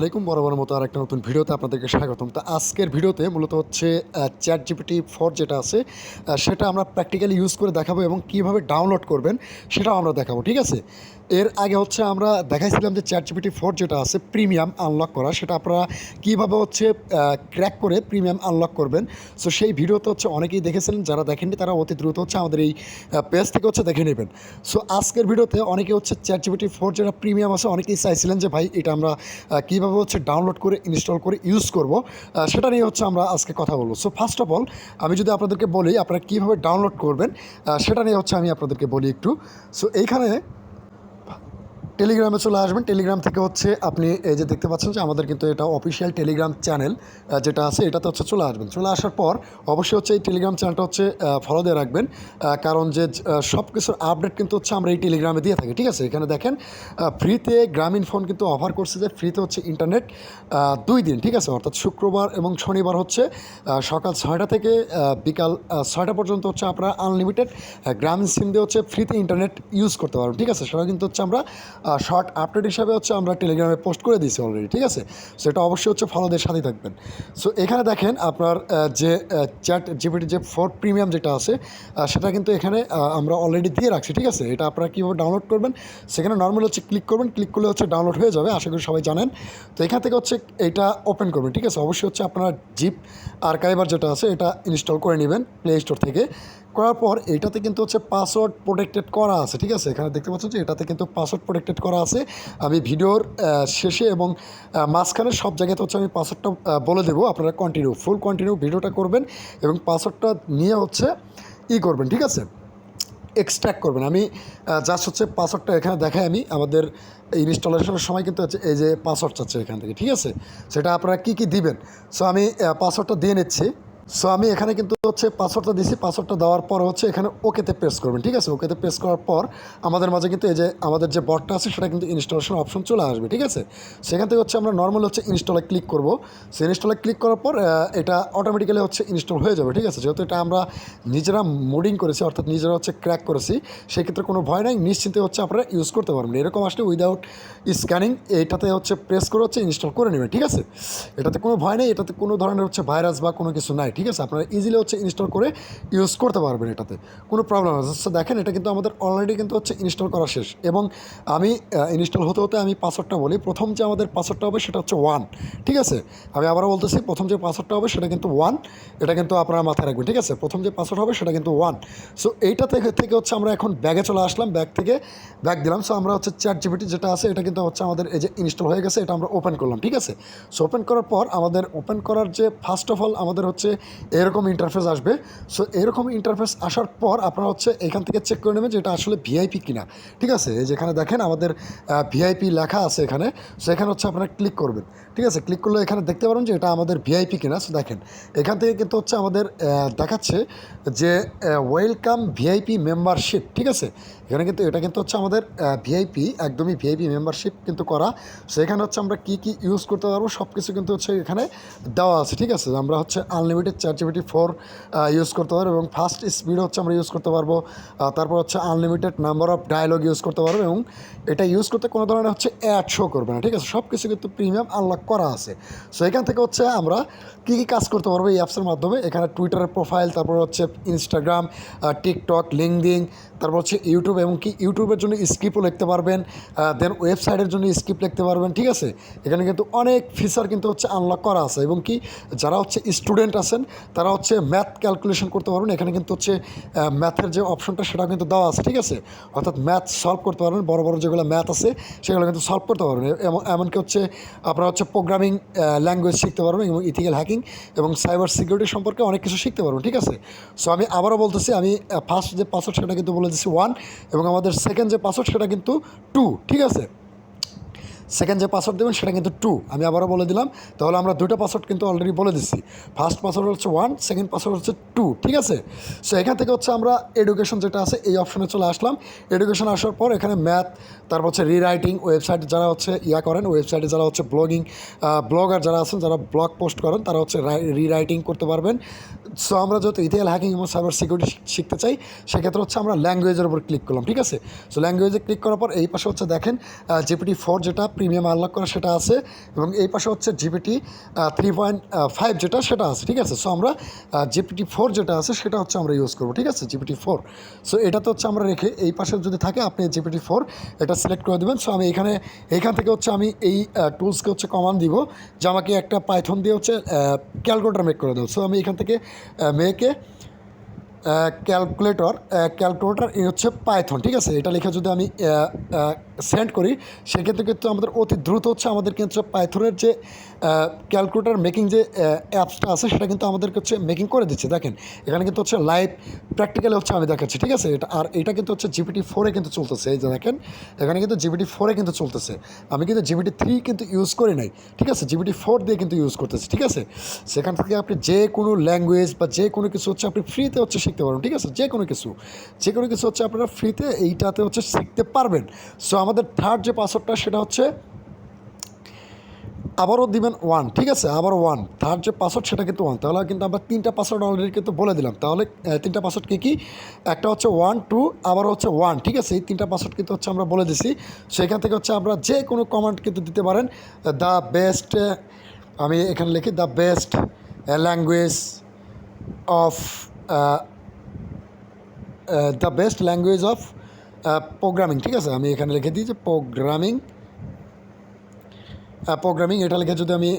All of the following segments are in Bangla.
আলাইকুম বরাবর মতো আর একটা নতুন ভিডিওতে আপনাদেরকে স্বাগতম। তো আজকের ভিডিওতে মূলত হচ্ছে চ্যাট জিপিটি ফোর যেটা আছে সেটা আমরা প্র্যাকটিক্যালি ইউজ করে দেখাবো এবং কীভাবে ডাউনলোড করবেন সেটাও আমরা দেখাবো, ঠিক আছে? এর আগে হচ্ছে আমরা দেখাইছিলাম যে চ্যাট জিপিটি ফোর যেটা আছে প্রিমিয়াম আনলক করা, সেটা আপনারা কীভাবে হচ্ছে ক্র্যাক করে প্রিমিয়াম আনলক করবেন। সো সেই ভিডিওতে হচ্ছে অনেকেই দেখেছিলেন যারা দেখেননি তারা অতি দ্রুত হচ্ছে আমাদের এই পেজ থেকে হচ্ছে দেখে নেবেন। সো আজকের ভিডিওতে অনেকে হচ্ছে চ্যাট জিপিটি ফোর যেটা প্রিমিয়াম আছে, অনেকেই চাইছিলেন যে, ভাই, এটা আমরা কীভাবে হচ্ছে ডাউনলোড করে ইনস্টল করে ইউজ করব? সেটা নিয়ে হচ্ছে আমরা আজকে কথা বলব। সো ফার্স্ট অফ অল আমি যদি আপনাদেরকে বলি, আপনারা কীভাবে ডাউনলোড করবেন সেটা নিয়ে হচ্ছে আমি আপনাদেরকে বলি একটু। সো এইখানে টেলিগ্রামে চলে আসবেন। টেলিগ্রাম থেকে হচ্ছে আপনি এই যে দেখতে পাচ্ছেন যে আমাদের কিন্তু এটা অফিসিয়াল টেলিগ্রাম চ্যানেল যেটা আছে, এটাতে হচ্ছে চলে আসবেন। চলে আসার পর অবশ্যই হচ্ছে এই টেলিগ্রাম চ্যানেলটা হচ্ছে ফলো দিয়ে রাখবেন কারণ যে সব কিছুর আপডেট কিন্তু হচ্ছে আমরা এই টেলিগ্রামে দিয়ে থাকি, ঠিক আছে? এখানে দেখেন ফ্রিতে গ্রামীণ ফোন কিন্তু অফার করছে যে ফ্রিতে হচ্ছে ইন্টারনেট দুই দিন, ঠিক আছে? অর্থাৎ শুক্রবার এবং শনিবার হচ্ছে সকাল ছয়টা থেকে বিকাল ছয়টা পর্যন্ত হচ্ছে আপনারা আনলিমিটেড গ্রামীণ সিম দিয়ে হচ্ছে ফ্রিতে ইন্টারনেট ইউজ করতে পারবেন, ঠিক আছে? সেটা কিন্তু হচ্ছে আমরা শর্ট আপডেট হিসাবে হচ্ছে আমরা টেলিগ্রামে পোস্ট করে দিয়েছি অলরেডি ঠিক আছে? সেটা অবশ্যই হচ্ছে ফলোদের সাথেই থাকবেন। সো এখানে দেখেন আপনার যে চ্যাট জিপিটি যে ফোর প্রিমিয়াম যেটা আছে সেটা কিন্তু এখানে আমরা অলরেডি দিয়ে রাখছি, ঠিক আছে? এটা আপনারা কীভাবে ডাউনলোড করবেন? সেখানে নর্মাল হচ্ছে ক্লিক করবেন ক্লিক করলে হচ্ছে ডাউনলোড হয়ে যাবে, আশা করি সবাই জানেন। তো এখান থেকে হচ্ছে এটা ওপেন করবেন, ঠিক আছে? অবশ্যই হচ্ছে আপনার জিপ আর্কাইভার যেটা আছে, এটা ইনস্টল করে নেবেন প্লে স্টোর থেকে। করার পর এটাতে কিন্তু হচ্ছে পাসওয়ার্ড প্রোটেক্টেড করা আছে, ঠিক আছে? এখানে দেখতে পাচ্ছেন যে এটাতে কিন্তু পাসওয়ার্ড প্রোটেক্টেড করা আছে। আমি ভিডিওর শেষে এবং মাঝখানে সব জায়গাতে হচ্ছে আমি পাসওয়ার্ডটা বলে দেবো। আপনারা কন্টিনিউ ফুল কন্টিনিউ ভিডিওটা করবেন এবং পাসওয়ার্ডটা নিয়ে হচ্ছে ই করবেন, ঠিক আছে? এক্সট্র্যাক্ট করবেন। আমি জাস্ট হচ্ছে পাসওয়ার্ডটা এখানে দেখাই আমি। আমাদের ইনস্টলেশনের সময় কিন্তু হচ্ছে এই যে পাসওয়ার্ড চাচ্ছে এখান থেকে, ঠিক আছে? সেটা আপনারা কী কী দিবেন? সো আমি পাসওয়ার্ডটা দিয়ে নিচ্ছি। সো আমি এখানে কিন্তু হচ্ছে পাসওয়ার্ডটা দিছি। পাসওয়ার্ডটা দেওয়ার পর হচ্ছে এখানে ওকেতে প্রেস করবেন, ঠিক আছে? ওকেতে প্রেস করার পর আমাদের মাঝে কিন্তু এই যে আমাদের যে বটটা আছে, সেটা কিন্তু ইনস্টলেশন অপশন চলে আসবে, ঠিক আছে? সেখান থেকে হচ্ছে আমরা নর্মাল হচ্ছে ইনস্টলে ক্লিক করব। সে ইনস্টলে ক্লিক করার পর এটা অটোমেটিক্যালি হচ্ছে ইনস্টল হয়ে যাবে, ঠিক আছে? যেহেতু এটা আমরা নিজেরা মোডিং করেছি, অর্থাৎ নিজেরা হচ্ছে ক্র্যাক করেছি, সেক্ষেত্রে কোনো ভয় নাই। নিশ্চিন্তে হচ্ছে আপনারা ইউজ করতে পারবেন। এরকম আসলে উইদাউট স্ক্যানিং এইটাতে হচ্ছে প্রেস করে হচ্ছে ইনস্টল করে নেবেন, ঠিক আছে? এটাতে কোনো ভয় নেই। এটাতে কোনো ধরনের হচ্ছে ভাইরাস বা কোনো কিছু নাই। ঠিক আছে? আপনারা ইজিলি হচ্ছে ইনস্টল করে ইউজ করতে পারবেন এটাতে। কোনো প্রবলেম আছে দেখেন, এটা কিন্তু আমাদের অলরেডি কিন্তু হচ্ছে ইনস্টল করা শেষ। এবং আমি ইনস্টল হতে হতে আমি পাসওয়ার্ডটা বলি। প্রথম যে আমাদের পাসওয়ার্ডটা হবে সেটা হচ্ছে ওয়ান ঠিক আছে? আমি আবারও বলতেছি, প্রথম যে পাসওয়ার্ডটা হবে সেটা কিন্তু ওয়ান এটা কিন্তু আপনারা মাথায় রাখবেন, ঠিক আছে? প্রথম যে পাসওয়ার্ড হবে সেটা কিন্তু ওয়ান সো এইটা থেকে থেকে হচ্ছে আমরা এখন ব্যাগে চলে আসলাম ব্যাগ থেকে ব্যাগ দিলাম। সো আমরা হচ্ছে চ্যাট জিপিটি যেটা আছে, এটা কিন্তু হচ্ছে আমাদের এই যে ইনস্টল হয়ে গেছে, এটা আমরা ওপেন করলাম, ঠিক আছে? সো ওপেন করার পর আমাদের ওপেন করার যে ফার্স্ট অফ অল আমাদের হচ্ছে এরকম ইন্টারফেস আসবে। সো এরকম ইন্টারফেস আসার পর আপনারা হচ্ছে এখান থেকে চেক করে নেবেন যে এটা আসলে ভিআইপি কিনা। ঠিক আছে? যেখানে দেখেন আমাদের ভিআইপি লেখা আছে এখানে। সো এখানে হচ্ছে আপনারা ক্লিক করবেন। ঠিক আছে? ক্লিক করলে এখানে দেখতে পারেন যে এটা আমাদের ভিআইপি কিনা। সো দেখেন, এখান থেকে কিন্তু হচ্ছে আমাদের দেখাচ্ছে যে ওয়েলকাম ভিআইপি মেম্বারশিপ ঠিক আছে? এখানে কিন্তু, এটা কিন্তু হচ্ছে আমাদের ভিআইপি একদমই ভিআইপি মেম্বারশিপ কিন্তু করা। সো এখানে হচ্ছে আমরা কী কী ইউজ করতে পারব সব কিছু কিন্তু হচ্ছে এখানে দেওয়া আছে। ঠিক আছে? আমরা হচ্ছে আনলিমিটেড চার জিবিটি ফোর ইউজ করতে পারব এবং ফাস্ট স্পিড হচ্ছে আমরা ইউজ করতে পারব। তারপর হচ্ছে unlimited number of dialogue use করতে পারব এবং এটা ইউজ করতে কোনো ধরনের হচ্ছে অ্যাড শো করবে না, ঠিক আছে? সব কিছু কিন্তু প্রিমিয়াম আনলক করা আছে। সো এখান থেকে হচ্ছে আমরা কী কী কাজ করতে পারব এই অ্যাপসের মাধ্যমে? এখানে টুইটারের প্রোফাইল তারপর হচ্ছে ইনস্টাগ্রাম টিকটক লিঙ্কডিং তারপর হচ্ছে ইউটিউব এবং কি ইউটিউবের জন্য স্ক্রিপ্টও লিখতে পারবেন দেন ওয়েবসাইটের জন্য স্ক্রিপ্ট লিখতে পারবেন, ঠিক আছে? এখানে কিন্তু অনেক ফিচার কিন্তু হচ্ছে আনলক করা আছে এবং কি যারা হচ্ছে স্টুডেন্ট আছেন তারা হচ্ছে ম্যাথ ক্যালকুলেশন করতে পারবেন। এখানে কিন্তু হচ্ছে ম্যাথের যে অপশনটা সেটা কিন্তু দেওয়া আছে, ঠিক আছে? অর্থাৎ ম্যাথ সলভ করতে পারবেন, বড় বড় যেগুলো ম্যাথ আছে সেগুলো কিন্তু সলভ করতে পারবেন। এমন, এমনকি হচ্ছে আপনারা হচ্ছে প্রোগ্রামিং ল্যাঙ্গুয়েজ শিখতে পারবেন, এবং ইথিক্যাল হ্যাকিং এবং সাইবার সিকিউরিটি সম্পর্কে অনেক কিছু শিখতে পারবেন, ঠিক আছে? সো আমি আবারও বলতেছি, আমি ফার্স্ট যে পাসওয়ার্ড সেটা কিন্তু বলে দিচ্ছি ওয়ান এবং আমাদের সেকেন্ড যে পাসওয়ার্ড সেটা কিন্তু টু ঠিক আছে? সেকেন্ড যে পাসওয়ার্ড দেবেন, সেটা কিন্তু টু আমি আবারও বলে দিলাম। তাহলে আমরা দুটো পাসওয়ার্ড কিন্তু অলরেডি বলে দিচ্ছি ফার্স্ট পাসওয়ার্ড হচ্ছে ওয়ান সেকেন্ড পাসওয়ার্ড হচ্ছে টু ঠিক আছে? সো এখান থেকে হচ্ছে আমরা এডুকেশন যেটা আছে, এই অপশনে চলে আসলাম। এডুকেশন আসার পর এখানে ম্যাথ তারপর হচ্ছে রিরাইটিং ওয়েবসাইট যারা হচ্ছে ইয়া করেন ওয়েবসাইটে যারা হচ্ছে ব্লগিং ব্লগার যারা আছেন, যারা ব্লগ পোস্ট করেন, তারা হচ্ছে রিরাইটিং করতে পারবেন। সো আমরা যেহেতু ইথিক্যাল হ্যাকিং এবং সাইবার সিকিউরিটি শিখতে চাই, সেক্ষেত্রে হচ্ছে আমরা ল্যাঙ্গুয়েজের উপর ক্লিক করলাম, ঠিক আছে? সো ল্যাঙ্গুয়েজে ক্লিক করার পর এই পাশে হচ্ছে দেখেন জিপিটি ফোর যেটা প্রিমিয়াম আনলক করা সেটা আছে এবং এই পাশে হচ্ছে জিপিটি থ্রি পয়েন্ট ফাইভ যেটা সেটা আছে, ঠিক আছে? সো আমরা জিপিটি ফোর যেটা আছে সেটা হচ্ছে আমরা ইউজ করব, ঠিক আছে? জিপিটি ফোর সো এটা তো হচ্ছে আমরা রেখে এই পাশে যদি থাকে, আপনি জিপিটি ফোর এটা সিলেক্ট করে দেবেন। সো আমি এখানে এইখান থেকে হচ্ছে আমি এই টুলসকে হচ্ছে কমান দিব, যে আমাকে একটা পাইথন দিয়ে হচ্ছে ক্যালকুলেটার মেক করে দেবো সো আমি এখান থেকে মেকে ক্যালকুলেটর ক্যালকুলেটর হচ্ছে পাইথন ঠিক আছে? এটা লিখে যদি আমি সেন্ড করি, সেক্ষেত্রে কিন্তু আমাদের অতি দ্রুত হচ্ছে আমাদের কিন্তু পাইথনের যে ক্যালকুলেটর মেকিং যে অ্যাপসটা আছে, সেটা কিন্তু আমাদেরকে হচ্ছে মেকিং করে দিচ্ছে। দেখেন, এখানে কিন্তু হচ্ছে লাইভ প্র্যাকটিক্যালি হচ্ছে আমি দেখাচ্ছি, ঠিক আছে? এটা, আর এটা কিন্তু হচ্ছে জিপিটি ফোরে কিন্তু চলতেছে। এই যে দেখেন, এখানে কিন্তু জিবিটি ফোরে কিন্তু চলতেছে। আমি কিন্তু জিবিটি থ্রি কিন্তু ইউজ করি নাই, ঠিক আছে? জিবিটি ফোর দিয়ে কিন্তু ইউজ করতেছি, ঠিক আছে? সেখান থেকে আপনি যে কোনো ল্যাঙ্গুয়েজ বা যে কোনো কিছু হচ্ছে আপনি ফ্রিতে হচ্ছে শিখতে পারবেন, ঠিক আছে? যে কোনো কিছু, যে কোনো কিছু হচ্ছে আপনারা ফ্রিতে এইটাতে হচ্ছে শিখতে পারবেন। সো আমাদের থার্ড যে পাসওয়ার্ডটা সেটা হচ্ছে আবারও দিবেন ওয়ান ঠিক আছে? আবার ওয়ান থার্ড যে পাসওয়ার্ড সেটা কিন্তু ওয়ান তাহলে কিন্তু আমরা তিনটা পাসওয়ার্ড অলরেডি কিন্তু বলে দিলাম। তাহলে তিনটা পাসওয়ার্ড কী কী? একটা হচ্ছে ওয়ান টু আবার হচ্ছে ওয়ান ঠিক আছে? এই তিনটা পাসওয়ার্ড কিন্তু হচ্ছে আমরা বলে দিছি। সেখান থেকে হচ্ছে আমরা যে কোনো কমান্ড কিন্তু দিতে পারেন। দ্য বেস্ট আমি এখানে লিখি the best language of the best language of programming ঠিক আছে আমি এখানে লিখে দিই যে প্রোগ্রামিং প্রোগ্রামিং এটা লিখে যদি আমি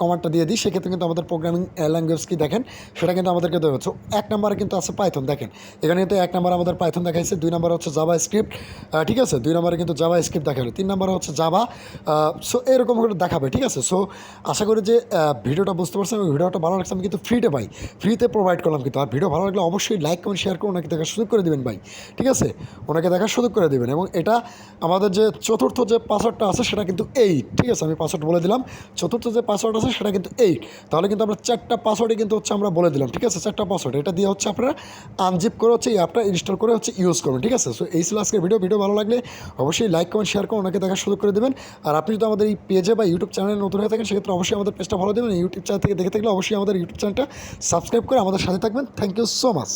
কমান্ডটা দিয়ে দিই, সেক্ষেত্রে কিন্তু আমাদের প্রোগ্রামিং ল্যাঙ্গুয়েজ কি দেখেন? সেটা কিন্তু আমাদেরকে দেওয়া হচ্ছে। এক নম্বরে কিন্তু আছে পাইথন দেখেন। এখানে কিন্তু এক নম্বর আমাদের পাইথন দেখাইছে, দুই নম্বরে হচ্ছে জাভা স্ক্রিপ্ট ঠিক আছে? দুই নম্বরে কিন্তু জাভা স্ক্রিপ্ট দেখাল তিন নম্বরে হচ্ছে জাভা সো এরকম করে দেখাবে, ঠিক আছে? সো আশা করি যে ভিডিওটা বুঝতে পারছেন এবং ভিডিওটা ভালো লাগছে, আমি কিন্তু ফ্রিতে পাই। ফ্রিতে প্রোভাইড করলাম কিন্তু। আর ভিডিও ভালো লাগলে অবশ্যই লাইক কমেন্ট শেয়ার করে ওনাকে দেখার সুযোগ করে দেবেন ভাই, ঠিক আছে? ওনাকে দেখার সুযোগ করে দেবেন। এবং এটা আমাদের যে চতুর্থ যে পাসওয়ার্ডটা আছে, সেটা কিন্তু এইট ঠিক আছে? আমি পাসওয়ার্ড বলে দিলাম। চতুর্থ যে পাসওয়ার্ড আছে সেটা কিন্তু এইট তাহলে কিন্তু আমরা চারটা পাসওয়ার্ডই কিন্তু হচ্ছে আমরা বলে দিলাম, ঠিক আছে? চারটা পাসওয়ার্ড এটা দিয়ে হচ্ছে আপনারা আনজিপ করে হচ্ছে এই অ্যাপটা ইনস্টল করে হচ্ছে ইউজ করবেন, ঠিক আছে? সো এই ছিল আজকের ভিডিও ভিডিও ভালো লাগলে অবশ্যই লাইক কমেন্ট শেয়ার করে ওনাকে দেখার সুযোগ করে দেবেন। আর আপনি যদি আমাদের এই পেজে বা ইউটিউব চ্যানেলে নতুন হয়ে থাকেন, সেক্ষেত্রে অবশ্যই আমাদের পেজটা ভালো দেবেন। ইউটিউব চ্যানেল থেকে দেখে থাকলে অবশ্যই আমাদের ইউটিউব চ্যানেলটা সাবস্ক্রাইব করে আমাদের সাথে থাকবেন। Thank you so much